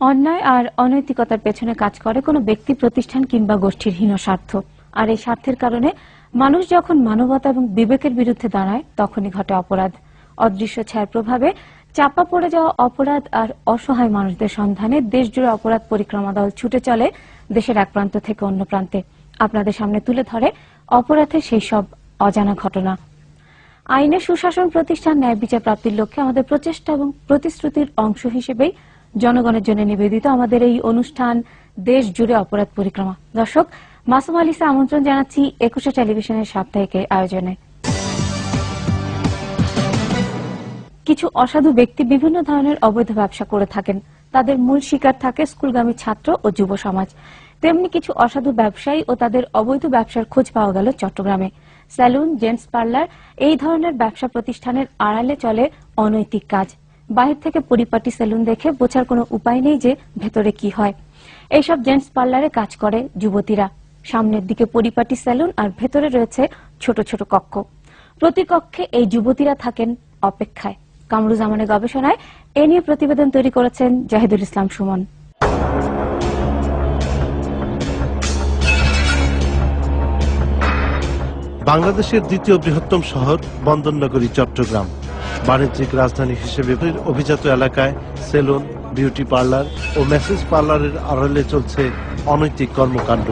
অন্যায় আর অনৈতিকতার পেছনে কাজ করে কোনো ব্যক্তি, প্রতিষ্ঠান কিংবা গোষ্ঠীর হীন স্বার্থ। আর এই স্বার্থের কারণে মানুষ যখন মানবতা এবং বিবেকের বিরুদ্ধে দাঁড়ায়, তখনই ঘটে অপরাধ। অদৃশ্য ছায়ার প্রভাবে চাপা পড়ে যাওয়া অপরাধ আর অসহায় মানুষদের সন্ধানে দেশজুড়ে অপরাধ পরিক্রমা দল ছুটে চলে দেশের এক প্রান্ত থেকে অন্য প্রান্তে। আপনাদের সামনে তুলে ধরে অপরাধের সেই সব অজানা ঘটনা। আইনের সুশাসন প্রতিষ্ঠান ন্যায় বিচার প্রাপ্তির লক্ষ্যে আমাদের প্রচেষ্টা এবং প্রতিশ্রুতির অংশ হিসেবেই জনগণের জন্য নিবেদিত আমাদের এই অনুষ্ঠান দেশ জুড়ে অপরাধ পরিক্রমা। দর্শক, মাসুম আলিসা আমন্ত্রণ জানাচ্ছি একুশে টেলিভিশনের সাপ্তাহিক আয়োজনে। কিছু অসাধু ব্যক্তি বিভিন্ন ধরনের অবৈধ ব্যবসা করে থাকেন। তাদের মূল শিকার থাকে স্কুলগামী ছাত্র ও যুব সমাজ। তেমনি কিছু অসাধু ব্যবসায়ী ও তাদের অবৈধ ব্যবসার খোঁজ পাওয়া গেল চট্টগ্রামে। স্যালুন, জেন্টস পার্লার এই ধরনের ব্যবসা প্রতিষ্ঠানের আড়ালে চলে অনৈতিক কাজ। বাহির থেকে পরিপাটি সেলুন দেখে বোঝার কোনো উপায় নেই যে ভেতরে কি হয়। এইসব জেন্টস পার্লারে কাজ করে যুবতীরা। সামনের দিকে পরিপাটি সেলুন আর ভেতরে রয়েছে ছোট ছোট কক্ষ। প্রতি কক্ষে এই যুবতীরা থাকেন অপেক্ষায়। কামরুজ্জামানের গবেষণায় এ নিয়ে প্রতিবেদন তৈরি করেছেন জাহিদুল ইসলাম সুমন। বাংলাদেশের দ্বিতীয় বৃহত্তম শহর বন্দরনগরী, চট্টগ্রাম। বাণিজ্যিক রাজধানী হিসেবে অভিজাত এলাকায় সেলুন, বিউটি পার্লার ও মেসেজ পার্লারের আড়ালে চলছে অনৈতিক কর্মকাণ্ড।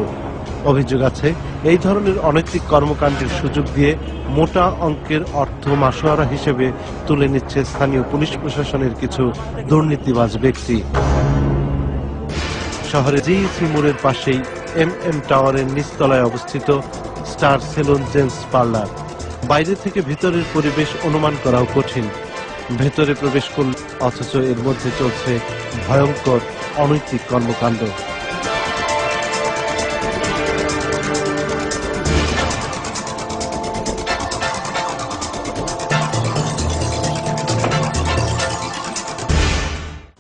অভিযোগ আছে, এই ধরনের অনৈতিক কর্মকাণ্ডের সুযোগ দিয়ে মোটা অঙ্কের অর্থ মাসোয়ারা হিসেবে তুলে নিচ্ছে স্থানীয় পুলিশ প্রশাসনের কিছু দুর্নীতিবাজ ব্যক্তি। শহরে জিইসি মোড়ের পাশেই এম এম টাওয়ারের নিচতলায় অবস্থিত স্টার সেলুন জেন্টস পার্লার বাইরে থেকে ভিতরের পরিবেশ অনুমান করাও কঠিন। ভেতরে প্রবেশ করল অথচ এর মধ্যে চলছে ভয়ঙ্কর অনৈতিক কর্মকাণ্ড।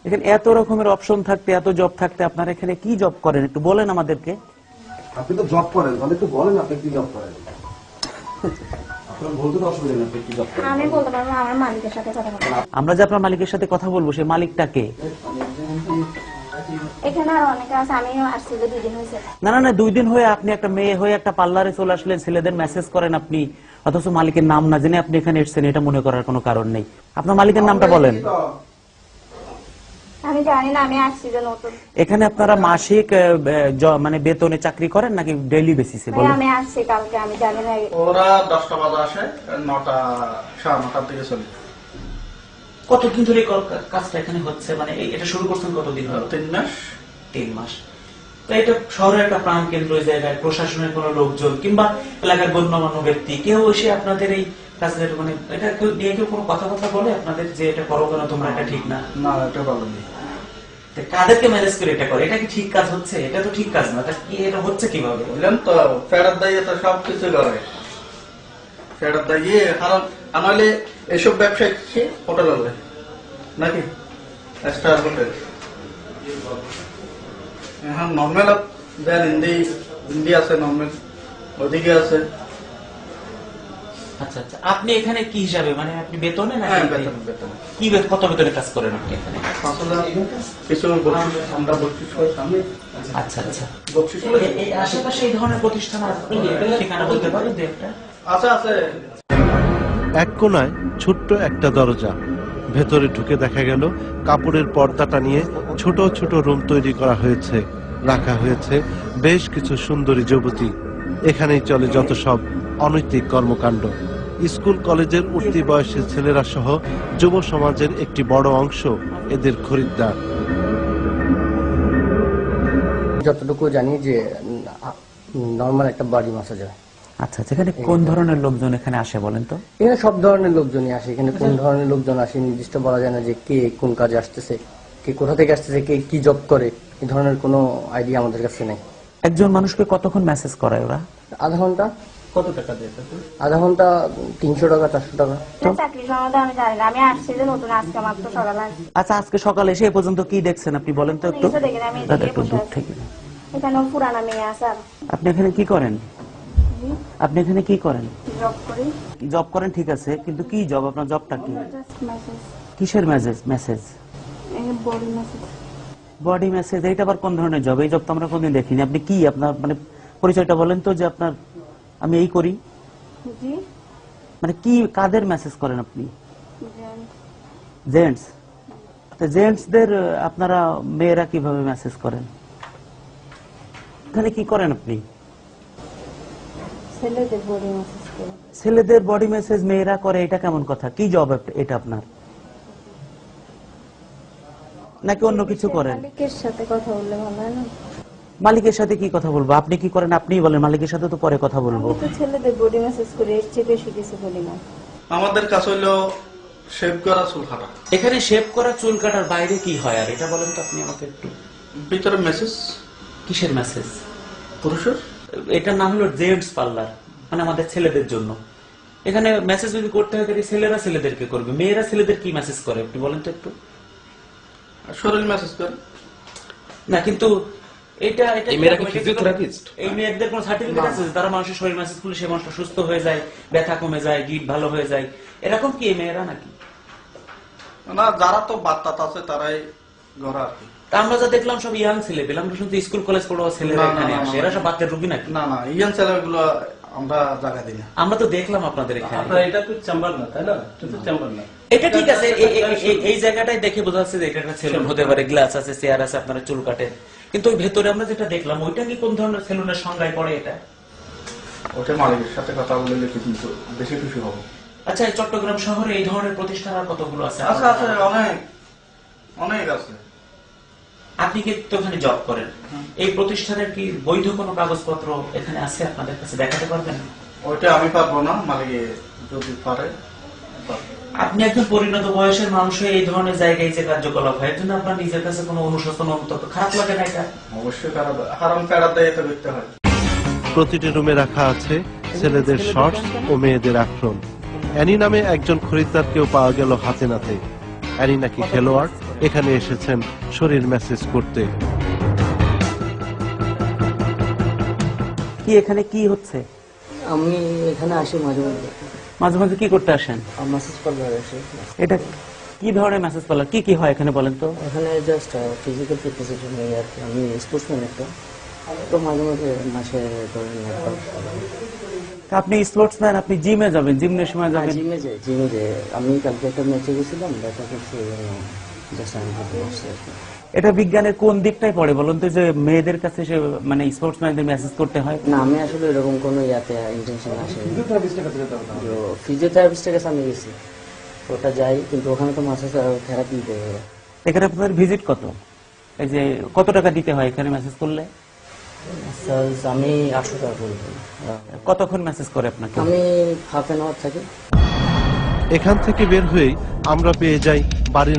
এখানে এত রকমের অপশন থাকতে এত জব থাকতে আপনারা এখানে কি জব করেন? একটু বলেন আমাদেরকে। আপনি তো জব করেন তাহলে একটু বলেন আপনি কি জব করেন। কি আমি বলতে পারব আমার মালিকের সাথে কথা বলব। আমরা যে আপনার মালিকের সাথে কথা বলব সেই মালিকটাকে এখানে আর অনেকে আছে আমিও আসছি যে দুদিন হয়েছে। না না না দুই দিন হয়ে আপনি একটা মেয়ে হয়ে একটা পার্লারে চলে আসলেন ছেলেদের মেসেজ করেন আপনি অথচ মালিকের নাম না জেনে আপনি এখানে এসেছেন এটা মনে করার কোনো কারণ নেই। আপনার মালিকের নামটা বলেন। আমি জানি না আমি আসছি যে নতুন। এখানে আপনারা মাসিক মানে বেতনে চাকরি করেন নাকি ডেইলি বেসিসে বলেন? আমি আসছি কালকে আমি জানি না। ওরা বাজে আসে দিকে চলে। কতদিন ধরে কাজটা এখানে হচ্ছে? মানে এটা শুরু করছেন কতদিন হলো তিন মাস। তিন মাস। তো এটা শহরের একটা প্রাণ কেন্দ্র জায়গায় প্রশাসনের কোনো লোকজন কিংবা এলাকার গণ্যমান্য ব্যক্তি কেউ এসে আপনাদের এই কাজের মানে এটা কেউ নিয়ে কেউ কোনো কথাবার্তা বলে আপনাদের যে এটা করো কেন তোমরা এটা ঠিক না? না এটা নেই। কাদেরকে ম্যানেজ করে এটা করে? এটা কি ঠিক কাজ হচ্ছে? এটা তো ঠিক কাজ না। এটা কি এটা হচ্ছে কীভাবে? বুঝলেন তো ফেরত দাইয়ে তো সব কিছু করে। ফেরত দাইয়ে কারণ এসব ব্যবসায় কি? হোটেল নাকি? Star hotel. এখন নর্মাল দেন হিন্দি হিন্দি আছে নর্মাল ওদিকে আছে। আচ্ছা আচ্ছা। আপনি এখানে কি হিসাবে? মানে আপনি বেতনে না হ্যাঁ কি কত বেতনে কাজ করেন আপনি এখানে? কিছু আমরা আচ্ছা আচ্ছা। এই আশেপাশে এই ধরনের প্রতিষ্ঠান আছে ঠিকানা বলতে পারেন দু একটা? আছে আছে। এক কোনায় ছোট্ট একটা দরজা। ভেতরে ঢুকে দেখা গেল কাপড়ের পর্দাটা নিয়ে ছোট ছোট রুম তৈরি করা হয়েছে রাখা হয়েছে বেশ কিছু সুন্দরী যুবতী। এখানেই চলে যত সব অনৈতিক কর্মকাণ্ড। স্কুল কলেজের উঠতি বয়সী ছেলেরা সহ যুব সমাজের একটি বড় অংশ এদের খরিদ্দার। যতটুকু জানি যে নর্মাল একটা বডি ম্যাসাজ হয়। আচ্ছা আচ্ছা এখানে কোন ধরনের লোকজন এখানে আসে বলেন তো? এখানে সব ধরনের লোকজনই আসে। এখানে কোন ধরনের লোকজন আসে নির্দিষ্ট বলা যায় না যে কে কোন কাজে আসতেছে কে কোথা থেকে আসতেছে কে কি জব করে। এই ধরনের কোনো আইডিয়া আমাদের কাছে নেই। একজন মানুষকে কতক্ষণ মেসেজ করায় ওরা? আধা ঘণ্টা। কত টাকা দিয়ে আধা ঘণ্টা তিনশো টাকা চারশো টাকা। চাকরি সম্বন্ধে আমি জানি না। আমি আসছি যে নতুন আজকে মাত্র সকালে আসছি আচ্ছা আজকে সকালে এসে এ পর্যন্ত কি দেখছেন আপনি? বলেন তো একটু। দাদা, দূর থেকে। পুরানা মেয়ে আছে আপনি এখানে কি করেন? আপনি এখানে কি করেন? জব করি। জব করেন ঠিক আছে। কিন্তু কি জব? আপনার জবটা কি? কিসের massage massage body massage body massage এইটা আবার কোন ধরনের জব এই জব তো আমরা কোনদিন দেখিনি। আপনি কি আপনার মানে পরিচয়টা বলেন তো যে আপনার আমি এই করি। মানে কি কাদের মেসেজ করেন আপনি? জেন্টস জেন্টসদের আপনারা মেয়েরা কীভাবে মেসেজ করেন? এখানে কি করেন আপনি? ছেলেদের বডি মেসেজ করে। ছেলেদের বডি মেসেজ মেয়েরা করে এটা কেমন কথা? কি জব এটা আপনার? নাকি অন্য কিছু করেন? সাথে কথা বললে ভালো হয় না? মালিকের সাথে কি কথা বলব? আপনি কি করেন? আপনিই বলেন মালিকের সাথে তো পরে কথা বলব। আমি তো ছেলেদের বডি মেসেজ করি চেয়ে বেশি কিছু বলি না। আমাদের কাছে হইল শেভ করা চুল কাটা। এখানে শেভ করা চুল কাটার বাইরে কি হয় আর? এটা বলেন তো আপনি আমাকে। একটু ভিতরে মেসেজ কিসের মেসেজ পুরুষের? এটার নাম হলো জেন্টস পার্লার মানে আমাদের ছেলেদের জন্য। এখানে মেসেজ যদি করতে হয় তাহলে ছেলেরা ছেলেদেরকে করবে। মেয়েরা ছেলেদের কি মেসেজ করে? আপনি বলেন তো একটু। শরীর মেসেজ করে। না কিন্তু এটা এটা এই মেয়েরা কি এটা physiotherapist? এই মেয়েদের কোনো সার্টিফিকেট আছে তারা মানুষের শরীর মেসেজ করলে সে মানুষটা সুস্থ হয়ে যায় ব্যথা কমে যায় গিট ভালো হয়ে যায়। এরকম কি এই মেয়েরা নাকি? না যারা তো বাত্তাত আছে তারাই ঘরে আর কি। আমরা যা দেখলাম সব ইয়াং ছেলে পেলাম আমরা শুনতে স্কুল কলেজ ছেলেরা এখানে আসে। এরা সব বাচ্চার রুগী নাকি? না না ছেলেগুলো আমরা জায়গা দিই না। আমরা তো দেখলাম আপনাদের এখানে। আপনার এটা তো চেম্বার না তাই না? এটা তো চেম্বার না। এটা ঠিক আছে এই জায়গাটাই দেখে বোঝা যাচ্ছে যে এটা একটা সেলুন হতে পারে গ্লাস আছে চেয়ার আছে আপনারা চুল কাটেন। কিন্তু ওই ভেতরে আমরা যেটা দেখলাম ওইটা কি কোন ধরনের সেলুনের সংজ্ঞায় পড়ে এটা? ওটা মালিকের সাথে কথা বললে কিন্তু বেশি খুশি হব। আচ্ছা এই চট্টগ্রাম শহরে এই ধরনের প্রতিষ্ঠান আর কতগুলো আছে? আছে আছে অনেক অনেক আছে। আপনি কি তো ওখানে জব করেন এই প্রতিষ্ঠানের কি বৈধ কোনো কাগজপত্র এখানে আছে আপনাদের কাছে দেখাতে পারবেন? ওইটা আমি পারব না মালিকে যদি পারে পারবে। আপনি একজন পরিণত বয়সের মানুষ হয়ে এই ধরনের জায়গায় যে কার্যকলাপ হয় জন্য আপনার নিজের কাছে কোনো অনুশোচন অন্তত খারাপ লাগে না এটা? অবশ্যই খারাপ কারণ প্যারার দায়িত্ব দেখতে হয়। প্রতিটি রুমে রাখা আছে ছেলেদের শর্টস ও মেয়েদের আক্রম অ্যানি নামে একজন খরিদ্দারকেও পাওয়া গেল হাতে নাতে। অ্যানি নাকি খেলোয়াড় এখানে এসেছেন শরীর মেসেজ করতে। কি এখানে কি হচ্ছে? আমি এখানে আসি মাঝে মাঝে মাঝে মাঝে কি করতে আসেন? মেসেজ পার্লার আসি এটা কি ধরনের মেসেজ পার্লার কি কি হয় এখানে বলেন তো? এখানে জাস্ট ফিজিক্যাল ফিটনেসের জন্য আর কি। আমি স্পোর্টসম্যান একটা। তো মাঝে মাঝে মাসে ধরেন একবার। তা আপনি স্পোর্টসম্যান আপনি জিমে যাবেন জিমনেশিয়ামে যাবেন? জিমে যাই জিমে যাই। আমি কালকে একটা ম্যাচে গেছিলাম দেখা করছি জাস্ট আমি এটা বিজ্ঞানের কোন দিকটাই পড়ে বলুন তো যে মেয়েদের কাছে সে মানে স্পোর্টসম্যানদের মেসেজ করতে হয়? না আমি আসলে এরকম কোনো ইয়াতে ইন্টেনশন আসেনি। ফিজিওথেরাপিস্টের কাছে আমি গেছি। ওটা যাই কিন্তু ওখানে তো মাসাজ থেরাপি দেয় ওরা। এখানে আপনাদের ভিজিট কত? এই যে কত টাকা দিতে হয় এখানে মেসেজ করলে? আমি আটশো টাকা করে। কতক্ষণ মেসেজ করে আপনাকে? আমি হাফ অ্যান আওয়ার থাকি। এখান থেকে বের হয়ে আমরা পেয়ে যাই বাড়ির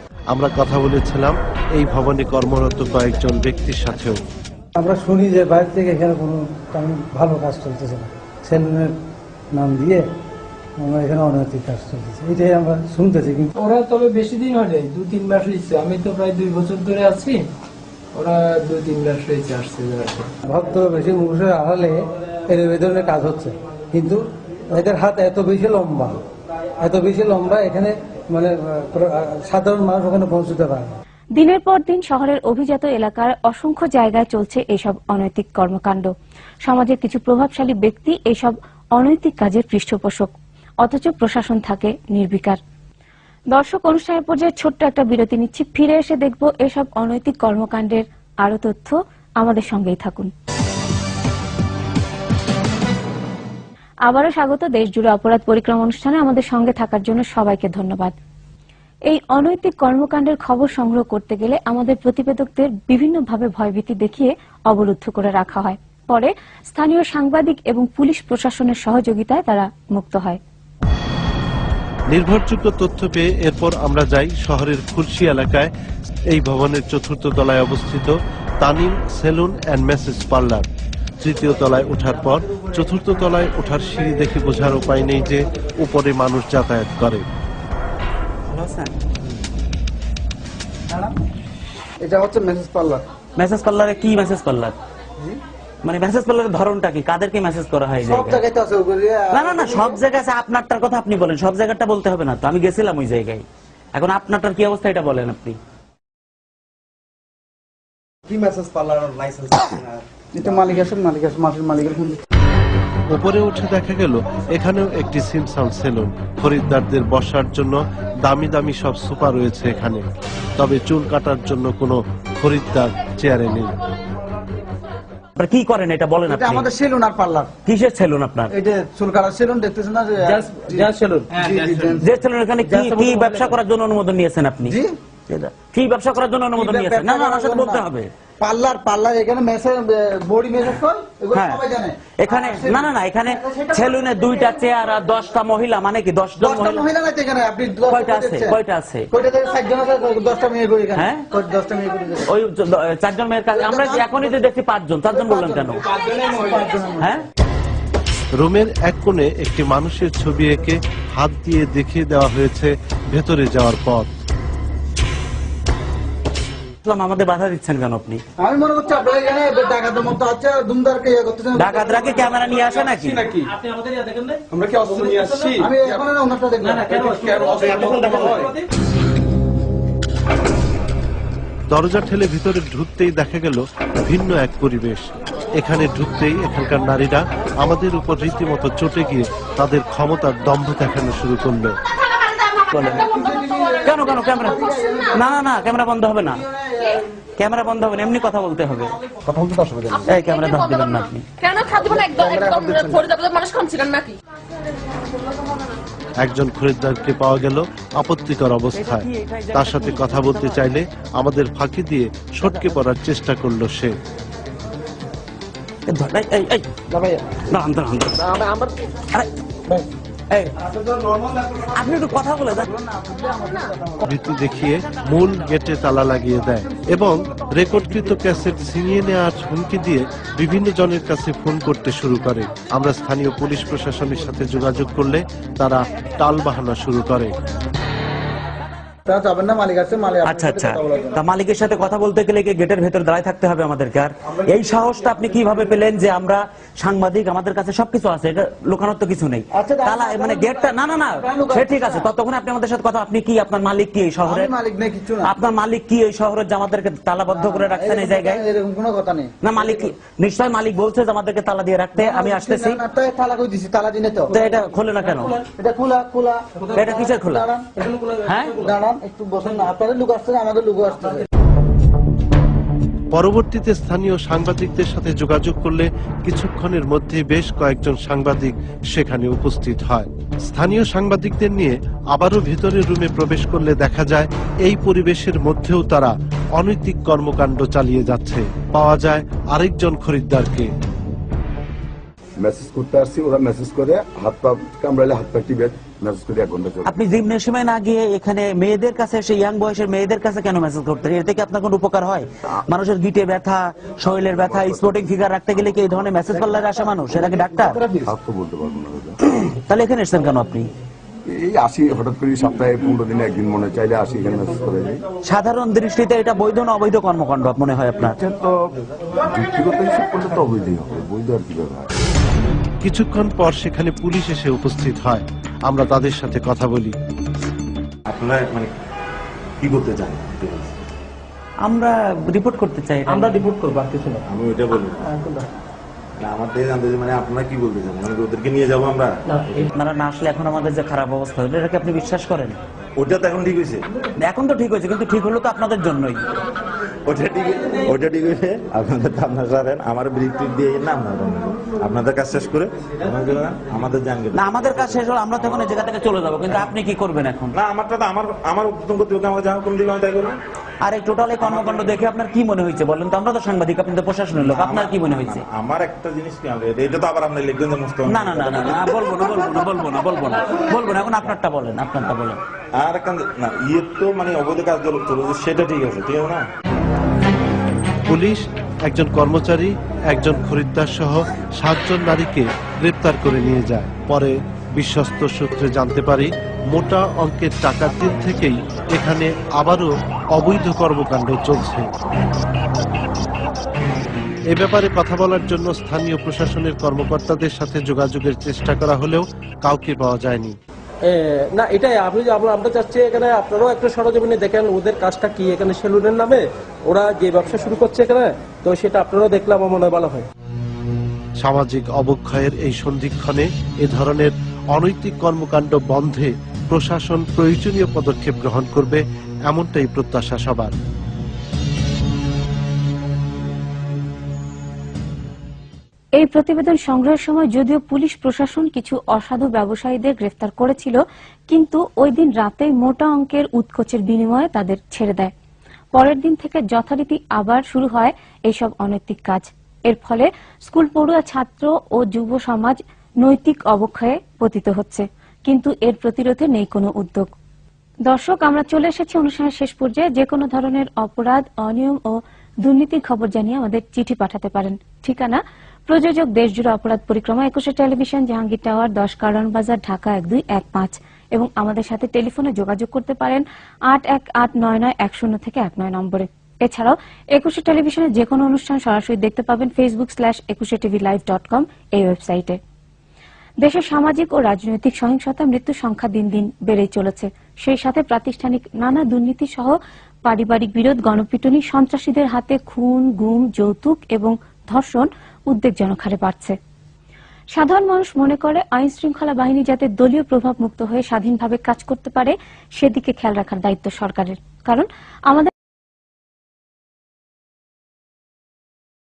আমরা কথা বলেছিলাম এই ভবনে কর্মরত কয়েকজন ব্যক্তির সাথেও। আমরা শুনি যে বাইরে থেকে এখানে কোনো তেমন ভালো কাজ চলতেছে না। সেলুনের নাম দিয়ে আমরা এখানে অনৈতিক কাজ চলতেছে। এটাই আমরা শুনতেছি কিন্তু ওরা তবে বেশি দিন হয়নি দু তিন মাস হয়েছে। আমি তো প্রায় দুই বছর ধরে আছি ওরা দুই তিন মাস হয়েছে আসছে ভক্ত বেশি মুখের আড়ালে এর এই ধরনের কাজ হচ্ছে। কিন্তু এদের হাত এত বেশি লম্বা এত বেশি লম্বা এখানে মানে সাধারণ মানুষ ওখানে পৌঁছতে পারে দিনের পর দিন শহরের অভিজাত এলাকার অসংখ্য জায়গায় চলছে এসব অনৈতিক কর্মকাণ্ড। সমাজের কিছু প্রভাবশালী ব্যক্তি এসব অনৈতিক কাজের পৃষ্ঠপোষক। অথচ প্রশাসন থাকে নির্বিকার। দর্শক অনুষ্ঠানের পর্যায়ে ছোট্ট একটা বিরতি নিচ্ছি। ফিরে এসে দেখব এসব অনৈতিক কর্মকাণ্ডের আরও তথ্য। আমাদের সঙ্গেই থাকুন। আবারও স্বাগত দেশ জুড়ে অপরাধ পরিক্রমা অনুষ্ঠানে আমাদের সঙ্গে থাকার জন্য সবাইকে ধন্যবাদ। এই অনৈতিক কর্মকাণ্ডের খবর সংগ্রহ করতে গেলে আমাদের প্রতিবেদকদের বিভিন্নভাবে ভয়ভীতি দেখিয়ে অবরুদ্ধ করে রাখা হয়। পরে স্থানীয় সাংবাদিক এবং পুলিশ প্রশাসনের সহযোগিতায় তারা মুক্ত হয়। নির্ভরযোগ্য তথ্য পেয়ে এরপর আমরা যাই শহরের খুলশি এলাকায়। এই ভবনের চতুর্থ তলায় অবস্থিত Tanim salon and massage parlour. তৃতীয় তলায় ওঠার পর চতুর্থ তলায় ওঠার সিঁড়ি দেখে বোঝার উপায় নেই যে উপরে মানুষ যাতায়াত করে। এটা হচ্ছে মেসেজ পার্লার মেসেজ পার্লারে কি মেসেজ পার্লার মানে মেসেজ পার্লারের ধরনটা কি? কাদেরকে মেসেজ করা হয় সব জায়গায়? জায়গায় তো আছে না না না সব জায়গায় আছে আপনারটার কথা আপনি বলেন সব জায়গাটা বলতে হবে না তো আমি গেছিলাম ওই জায়গায়। এখন আপনারটার কি অবস্থা এটা বলেন আপনি। কি মেসেজ পার্লার লাইসেন্স এটা মালিক আছে মালিক আছে মাসের মালিকের উপরে উঠে দেখা গেল এখানেও একটি সিমসাম সেলুন। খরিদ্দারদের বসার জন্য দামি দামি সব সোফা রয়েছে এখানে। তবে চুল কাটার জন্য কোনো খরিদ্দার চেয়ারে নেই। আপনারা কি করেন এটা বলেন আপনি? আমাদের সেলুন আর পার্লার। কিসের সেলুন আপনার? এটা চুল কাটার সেলুন দেখতেছেন না যে সেলুন। জি, জি। যে সেলুন এখানে কি কি ব্যবসা করার জন্য অনুমোদন নিয়েছেন আপনি? জি। কি ব্যবসা করার জন্য অনুমোদন নিয়েছেন? না না আমার সাথে বলতে হবে। পার্লার পার্লার এখানে মেসেজ বডি মেসেজ কর হ্যাঁ। এখানে না না না এখানে সেলুনে দুইটা চেয়ার আর দশটা মহিলা মানে কি দশ জন মহিলা? মহিলা নাই এখানে? আপনি কয়টা আছে? কয়টা আছে? কয়টা থেকে ষাট জন আছে মেয়ে করে এখানে? হ্যাঁ? মেয়ে করে ওই চ- দ- চারজন মেয়ের কাছে আমরা এখনই তো দেখছি পাঁচজন চারজন বললেন কেন? হ্যাঁ? রুমের এক কোণে একটি মানুষের ছবি এঁকে হাত দিয়ে দেখিয়ে দেওয়া হয়েছে ভেতরে যাওয়ার পথ। ইসলাম আমাদের বাধা দিচ্ছেন কেন আপনি? আমি মনে করছি আপনার এখানে ডাকাতের মতো আছে দুমদারকে ইয়ে করতেছেন। ডাকাতরা কি ক্যামেরা নিয়ে আসে নাকি? আমরা কি অস্ত্র নিয়ে আসছি? আমি এখন না। ওনারটা দেখলাম দরজা ঠেলে ভিতরে ঢুকতেই দেখা গেল ভিন্ন এক পরিবেশ। এখানে ঢুকতেই এখানকার নারীরা আমাদের উপর রীতিমতো চটে গিয়ে তাদের ক্ষমতার দম্ভ দেখানো শুরু করল। কেন কেন ক্যামেরা? না না ক্যামেরা বন্ধ হবে না। ক্যামেরা বন্ধ হবে এমনি কথা বলতে হবে। কথা বলতে অসুবিধা নেই। এই ক্যামেরা ধর দিবেন না আপনি। কেন খাদ্য মানে একদম একদম ফরিদাবাদের মানুষ খাচ্ছিলেন নাকি? একজন খরিদ্দারকে পাওয়া গেল আপত্তিকর অবস্থায় তার সাথে কথা বলতে চাইলে আমাদের ফাঁকি দিয়ে সটকে পড়ার চেষ্টা করল সে। এই ধর, এই, এই, দাঁড়ান, দাঁড়ান, দাঁড়ান। আরে, এই, দেন দেখিয়ে মূল গেটে তালা লাগিয়ে দেয় এবং রেকর্ডকৃত ক্যাসেট নেওয়ার হুমকি দিয়ে বিভিন্ন জনের কাছে ফোন করতে শুরু করে। আমরা স্থানীয় পুলিশ প্রশাসনের সাথে যোগাযোগ করলে তারা টাল বাহানা শুরু করে। যাবেন না মালিক আছে মালিক আপনার আচ্ছা আচ্ছা। তা মালিকের সাথে কথা বলতে গেলে কি গেটের ভেতর দাঁড়ায় থাকতে হবে আমাদেরকে? আর এই সাহসটা আপনি কীভাবে পেলেন যে আমরা সাংবাদিক আমাদের কাছে সবকিছু আছে এটা লুকানোর তো কিছু নেই। আচ্ছা, তালা মানে গেটটা না না না সে ঠিক আছে ততক্ষণ আপনি আমাদের সাথে কথা আপনি কি আপনার মালিক কি এই শহরে মালিক নেই কিছু না। আপনার মালিক কি এই শহরের যে আমাদেরকে তালাবদ্ধ করে রাখছেন এই জায়গায়? এরকম কোনো কথা নেই। না মালিক নিশ্চয় মালিক বলছে যে আমাদেরকে তালা দিয়ে রাখতে আমি আসতেছি। তালা কই দিছি তালা দিনে তো। এটা খোলে না কেন? এটা খোলা খোলা। এটা কিসের খোলা? হ্যাঁ? দাঁড়ান। একটু বসেন না। আপনাদের লোক আসছে আমাদের লোক আসছে। পরবর্তীতে স্থানীয় সাংবাদিকদের সাথে যোগাযোগ করলে কিছুক্ষণের মধ্যে বেশ কয়েকজন সাংবাদিক সেখানে উপস্থিত হয়। স্থানীয় সাংবাদিকদের নিয়ে আবারও ভিতরের রুমে প্রবেশ করলে দেখা যায় এই পরিবেশের মধ্যেও তারা অনৈতিক কর্মকাণ্ড চালিয়ে যাচ্ছে। পাওয়া যায় আরেকজন খরিদ্দারকে। মেসেজ করতে আসছি ওরা মেসেজ করে হাত পা কামড়ালে হাত পা টিপে আপনি জিমনেশিয়ামে না গিয়ে এখানে মেয়েদের কাছে এসে ইয়াং বয়সের মেয়েদের কাছে কেন মেসেজ করতেন এর থেকে আপনার কোনো উপকার হয়? মানুষের গিটে ব্যথা শরীরের ব্যথা স্পোর্টিং ফিগার রাখতে গেলে কি এই ধরনের মেসেজ পার্লারে আসে মানুষ? এরা কি ডাক্তার? বলতে পারব না তাহলে এখানে এসেছেন কেন আপনি? এই আসি হঠাৎ করে সপ্তাহে পনেরো দিনে একদিন মনে চাইলে আসি এখানে মেসেজ করে সাধারণ দৃষ্টিতে এটা বৈধ না অবৈধ কর্মকাণ্ড মনে হয় আপনার? তো ব্যক্তিগত হিসেব করলে তো অবৈধই হবে বৈধ আর কি ব্যাপার? কিছুক্ষণ পর সেখানে পুলিশ এসে উপস্থিত হয়। আমরা তাদের সাথে কথা বলি। আপনারা মানে কি করতে চান? আমরা রিপোর্ট করতে চাই আমরা রিপোর্ট করব আর কিছু না। আমি ওইটা বলি মানে আমার থেকে জানতে চাই, মানে আপনারা কি বলতে চান? মানে ওদেরকে নিয়ে যাব আমরা? না আপনারা না আসলে এখন আমাদের যে খারাপ অবস্থা হলো এটাকে আপনি বিশ্বাস করেন? ওটা তো এখন ঠিক হয়েছে। এখন তো ঠিক হয়েছে কিন্তু ঠিক হলো তো আপনাদের জন্যই। ওটা আপনাদের আপনার সারেন আমার দিয়ে না আপনাদের কাজ শেষ করে আমাদের জানবে না আমাদের কাজ শেষ হলো আমরা তখন এই জায়গা থেকে চলে যাব কিন্তু আপনি কি করবেন এখন? না আমারটা তো আমার আমার আমাকে যা হুকুম আমি তাই করব আর এই টোটাল এই কর্মকাণ্ড দেখে আপনার কি মনে হয়েছে বলেন তো? আমরা তো সাংবাদিক আপনি তো প্রশাসনের লোক আপনার কি মনে হয়েছে? আমার একটা জিনিস কি এটা তো আবার আপনি লিখবেন যে মুস্তফা না না না না না, বলব না বলব না বলব না বলব না বলব না এখন আপনারটা বলেন আপনারটা বলেন। আর একটা না ইয়ে তো মানে অবৈধ কাজ চলেছে সেটা ঠিক আছে ঠিক আছে না? পুলিশ, একজন কর্মচারী, একজন খরিদ্দার সহ সাতজন নারীকে গ্রেপ্তার করে নিয়ে যায়। পরে বিশ্বস্ত সূত্রে জানতে পারি, মোটা অঙ্কের টাকার দিন থেকেই এখানে আবারও অবৈধ কর্মকাণ্ড চলছে। এ ব্যাপারে কথা বলার জন্য স্থানীয় প্রশাসনের কর্মকর্তাদের সাথে যোগাযোগের চেষ্টা করা হলেও কাউকে পাওয়া যায়নি। না, এটাই, আপনি আমরা চাচ্ছি এখানে আপনারাও একটা সরজমিনে দেখেন ওদের কাজটা কি, এখানে সেলুনের নামে ওরা যে ব্যবসা শুরু করছে এখানে, তো সেটা আপনারাও দেখলে আমার মনে হয় ভালো হয়। সামাজিক অবক্ষয়ের এই সন্ধিক্ষণে এ ধরনের অনৈতিক কর্মকাণ্ড বন্ধে প্রশাসন প্রয়োজনীয় পদক্ষেপ গ্রহণ করবে, এমনটাই প্রত্যাশা সবার। এই প্রতিবেদন সংগ্রহের সময় যদিও পুলিশ প্রশাসন কিছু অসাধু ব্যবসায়ীদের গ্রেফতার করেছিল, কিন্তু ওই দিন রাতে মোটা অঙ্কের উৎকোচের বিনিময়ে তাদের ছেড়ে দেয়। পরের দিন থেকে যথারীতি আবার শুরু হয় এইসব অনৈতিক কাজ। এর ফলে স্কুল পড়ুয়া ছাত্র ও যুব সমাজ নৈতিক অবক্ষয়ে পতিত হচ্ছে, কিন্তু এর প্রতিরোধে নেই কোনো উদ্যোগ। দর্শক, আমরা চলে এসেছি অনুষ্ঠানের শেষ পর্যায়ে। যে কোনো ধরনের অপরাধ, অনিয়ম ও দুর্নীতির খবর জানিয়ে আমাদের চিঠি পাঠাতে পারেন। ঠিকানা প্রযোজক দেশজুড়ে অপরাধ পরিক্রমা একুশে টেলিভিশন, জাহাঙ্গীর টাওয়ার, দশ কারণ বাজার, ঢাকা এক দুই এক পাঁচ। এবং আমাদের সাথে টেলিফোনে যোগাযোগ করতে পারেন আট এক আট নয় নয় এক শূন্য থেকে এক নয় নম্বরে। এছাড়াও একুশে টেলিভিশনের যে কোনো অনুষ্ঠান সরাসরি দেখতে পাবেন Facebook slash Ekushey TV live dot com এই ওয়েবসাইটে দেশের সামাজিক ও রাজনৈতিক সহিংসতা মৃত্যু সংখ্যা দিন দিন বেড়েই চলেছে। সেই সাথে প্রাতিষ্ঠানিক নানা দুর্নীতি সহ পারিবারিক বিরোধ, গণপিটুনি, সন্ত্রাসীদের হাতে খুন, গুম, যৌতুক এবং ধর্ষণ উদ্বেগজনক হারে বাড়ছে। সাধারণ মানুষ মনে করে আইন শৃঙ্খলা বাহিনী যাতে দলীয় প্রভাব মুক্ত হয়ে স্বাধীনভাবে কাজ করতে পারে, সেদিকে খেয়াল রাখার দায়িত্ব সরকারের। কারণ আমাদের